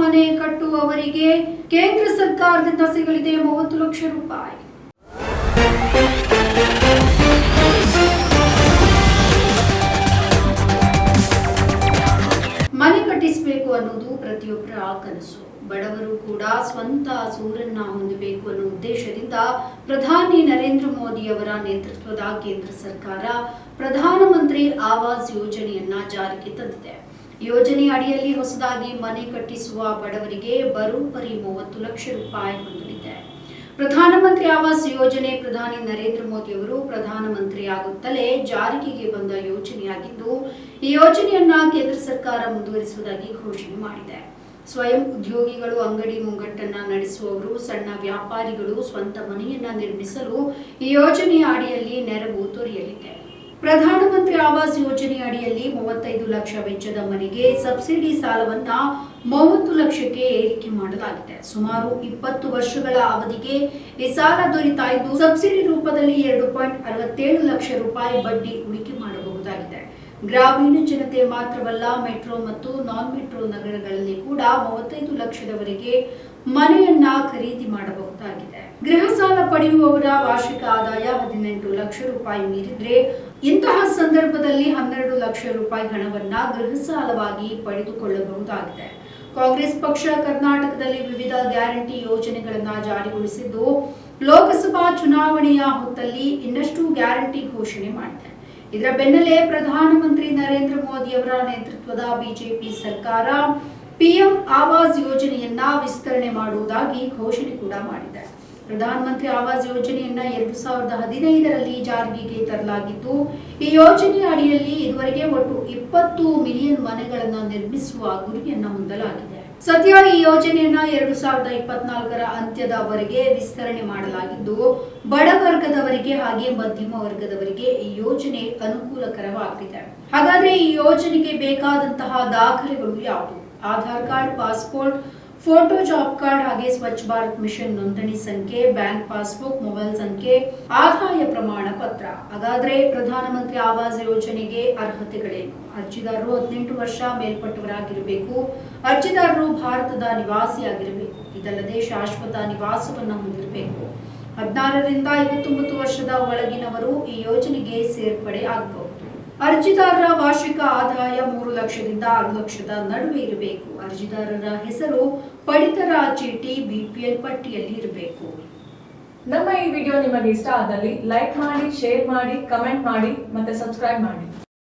ಮನೆ ಕಟ್ಟುವವರಿಗೆ ಕೇಂದ್ರ ಸರ್ಕಾರದಿಂದ ಸಿಗಲಿದೆ ಮೂವತ್ತು ಲಕ್ಷ ರೂಪಾಯಿ. ಮನೆ ಕಟ್ಟಿಸಬೇಕು ಅನ್ನೋದು ಪ್ರತಿಯೊಬ್ಬರ ಕನಸು. ಬಡವರು ಕೂಡ ಸ್ವಂತ ಸೂರನ್ನ ಹೊಂದಬೇಕು ಅನ್ನೋ ಉದ್ದೇಶದಿಂದ ಪ್ರಧಾನಿ ನರೇಂದ್ರ ಮೋದಿ ಅವರ ನೇತೃತ್ವದ ಕೇಂದ್ರ ಸರ್ಕಾರ ಪ್ರಧಾನಮಂತ್ರಿ ಆವಾಸ್ ಯೋಜನೆಯನ್ನ ಜಾರಿಗೆ ತಂದಿದೆ. ಯೋಜನೆ ಅಡಿಯಲ್ಲಿ ಹೊಸದಾಗಿ ಮನೆ ಕಟ್ಟಿಸುವ ಬಡವರಿಗೆ ಬರೋಬ್ಬರಿ ಮೂವತ್ತು ಲಕ್ಷ ರೂಪಾಯಿ ಹೊಂದಲಿದೆ. ಪ್ರಧಾನಮಂತ್ರಿ ಆವಾಸ್ ಯೋಜನೆ ಪ್ರಧಾನಿ ನರೇಂದ್ರ ಮೋದಿ ಅವರು ಪ್ರಧಾನಮಂತ್ರಿ ಆಗುತ್ತಲೇ ಜಾರಿಗೆ ಬಂದ ಯೋಜನೆಯಾಗಿದ್ದು, ಈ ಯೋಜನೆಯನ್ನ ಕೇಂದ್ರ ಸರ್ಕಾರ ಮುಂದುವರಿಸುವುದಾಗಿ ಘೋಷಣೆ ಮಾಡಿದೆ. ಸ್ವಯಂ ಉದ್ಯೋಗಿಗಳು ಅಂಗಡಿ ಮುಂಗಟ್ಟನ್ನ ನಡೆಸುವವರು, ಸಣ್ಣ ವ್ಯಾಪಾರಿಗಳು ಸ್ವಂತ ಮನೆಯನ್ನ ನಿರ್ಮಿಸಲು ಈ ಯೋಜನೆಯ ಅಡಿಯಲ್ಲಿ ನೆರವು ದೊರೆಯಲಿದೆ. ಪ್ರಧಾನಮಂತ್ರಿ ಆವಾಸ್ ಯೋಜನೆ ಅಡಿಯಲ್ಲಿ ಮೂವತ್ತೈದು ಲಕ್ಷ ವೆಚ್ಚದ ಮನೆಗೆ ಸಬ್ಸಿಡಿ ಸಾಲವನ್ನ ಮೂವತ್ತು ಲಕ್ಷಕ್ಕೆ ಏರಿಕೆ ಮಾಡಲಾಗಿದೆ. ಸುಮಾರು ಇಪ್ಪತ್ತು ವರ್ಷಗಳ ಅವಧಿಗೆ ಈ ಸಾಲ ದೊರೀತಾ ಇದ್ದು, ಸಬ್ಸಿಡಿ ರೂಪದಲ್ಲಿ ಎರಡು ಪಾಯಿಂಟ್ ಅರವತ್ತೇಳು ಲಕ್ಷ ರೂಪಾಯಿ ಬಡ್ಡಿ ಹೂಡಿಕೆ ಮಾಡಬಹುದಾಗಿದೆ. ಗ್ರಾಮೀಣ ಜನತೆ ಮಾತ್ರವಲ್ಲ, ಮೆಟ್ರೋ ಮತ್ತು ನಾನ್ ಮೆಟ್ರೋ ನಗರಗಳಲ್ಲಿ ಕೂಡ ಮೂವತ್ತೈದು ಲಕ್ಷದವರೆಗೆ ಮನೆಯನ್ನ ಖರೀದಿ ಮಾಡಬಹುದಾಗಿದೆ. ಗೃಹ ಸಾಲ ಪಡೆಯುವವರ ವಾರ್ಷಿಕ ಆದಾಯ ಹದಿನೆಂಟು ಲಕ್ಷ ರೂಪಾಯಿ ಮೀರಿದ್ರೆ ಇಂತಹ ಸಂದರ್ಭದಲ್ಲಿ ಹನ್ನೆರಡು ಲಕ್ಷ ರೂಪಾಯಿ ಹಣವನ್ನ ಗೃಹ ಸಾಲವಾಗಿ ಪಡೆದುಕೊಳ್ಳಬಹುದಾಗಿದೆ. ಕಾಂಗ್ರೆಸ್ ಪಕ್ಷ ಕರ್ನಾಟಕದಲ್ಲಿ ವಿವಿಧ ಗ್ಯಾರಂಟಿ ಯೋಜನೆಗಳನ್ನ ಜಾರಿಗೊಳಿಸಿದ್ದು, ಲೋಕಸಭಾ ಚುನಾವಣೆಯ ಹೊತ್ತಲ್ಲಿ ಇನ್ನಷ್ಟು ಗ್ಯಾರಂಟಿ ಘೋಷಣೆ ಮಾಡಿದೆ. ಇದರ ಬೆನ್ನಲ್ಲೇ ಪ್ರಧಾನಮಂತ್ರಿ ನರೇಂದ್ರ ಮೋದಿ ಅವರ ನೇತೃತ್ವದ ಬಿಜೆಪಿ ಸರ್ಕಾರ ಪಿಎಂ ಆವಾಸ್ ಯೋಜನೆಯನ್ನ ವಿಸ್ತರಣೆ ಮಾಡುವುದಾಗಿ ಘೋಷಣೆ ಕೂಡ ಮಾಡಿದೆ. ಪ್ರಧಾನಮಂತ್ರಿ ಆವಾಸ್ ಯೋಜನೆಯನ್ನ ಎರಡು ಸಾವಿರದ ಹದಿನೈದರಲ್ಲಿ ಜಾರಿಗೆ ತರಲಾಗಿದ್ದು, ಈ ಯೋಜನೆಯ ಅಡಿಯಲ್ಲಿ ಇದುವರೆಗೆ ಒಟ್ಟು ಇಪ್ಪತ್ತು ಮಿಲಿಯನ್ ಮನೆಗಳನ್ನು ನಿರ್ಮಿಸುವ ಗುರಿಯನ್ನ ಹೊಂದಲಾಗಿದೆ. ಸದ್ಯ ಈ ಯೋಜನೆಯನ್ನ ಎರಡು ಸಾವಿರದ ಇಪ್ಪತ್ನಾಲ್ಕರ ಅಂತ್ಯದವರೆಗೆ ವಿಸ್ತರಣೆ ಮಾಡಲಾಗಿದ್ದು, ಬಡ ವರ್ಗದವರಿಗೆ ಹಾಗೆ ಮಧ್ಯಮ ವರ್ಗದವರಿಗೆ ಈ ಯೋಜನೆ ಅನುಕೂಲಕರವಾಗಿದೆ. ಹಾಗಾದ್ರೆ ಈ ಯೋಜನೆಗೆ ಬೇಕಾದಂತಹ ದಾಖಲೆಗಳು ಯಾವುದು? Aadhaar card, passport, photo, job card ಹಾಗೆ ಸ್ವಚ್ಛ ಭಾರತ್ ಮಿಷನ್ ನೋಂದಣಿ ಸಂಖ್ಯೆ, ಬ್ಯಾಂಕ್ ಪಾಸ್ಬುಕ್, ಮೊಬೈಲ್ ಸಂಖ್ಯೆ, ಆದಾಯ ಪ್ರಮಾಣ ಪತ್ರ. ಹಾಗಾದ್ರೆ ಪ್ರಧಾನಮಂತ್ರಿ ಆವಾಸ್ ಯೋಜನೆಗೆ ಅರ್ಹತೆಗಳೇನು ಅರ್ಜಿದಾರರು ಹದಿನೆಂಟು ವರ್ಷ ಮೇಲ್ಪಟ್ಟವರಾಗಿರಬೇಕು. ಅರ್ಜಿದಾರರು ಭಾರತದ ನಿವಾಸಿಯಾಗಿರಬೇಕು. ಇದಲ್ಲದೆ ಶಾಶ್ವತ ನಿವಾಸವನ್ನು ಹೊಂದಿರಬೇಕು. ಹದಿನಾರರಿಂದ ಐವತ್ತೊಂಬತ್ತು ವರ್ಷದ ಒಳಗಿನವರು ಈ ಯೋಜನೆಗೆ ಸೇರ್ಪಡೆ ಆಗಬಹುದು. ಅರ್ಜಿದಾರರ ವಾರ್ಷಿಕ ಆದಾಯ ಮೂರು ಲಕ್ಷದಿಂದ ಆರು ಲಕ್ಷದ ನಡುವೆ ಇರಬೇಕು. ಅರ್ಜಿದಾರರ ಹೆಸರು ಪಡಿತರ ಚೀಟಿ ಬಿಪಿಎಲ್ ಪಟ್ಟಿಯಲ್ಲಿ ಇರಬೇಕು. ನಮ್ಮ ಈ ವಿಡಿಯೋ ನಿಮಗೆ ಇಷ್ಟ ಆದಲ್ಲಿ ಲೈಕ್ ಮಾಡಿ, ಶೇರ್ ಮಾಡಿ, ಕಮೆಂಟ್ ಮಾಡಿ ಮತ್ತೆ ಸಬ್ಸ್ಕ್ರೈಬ್ ಮಾಡಿ.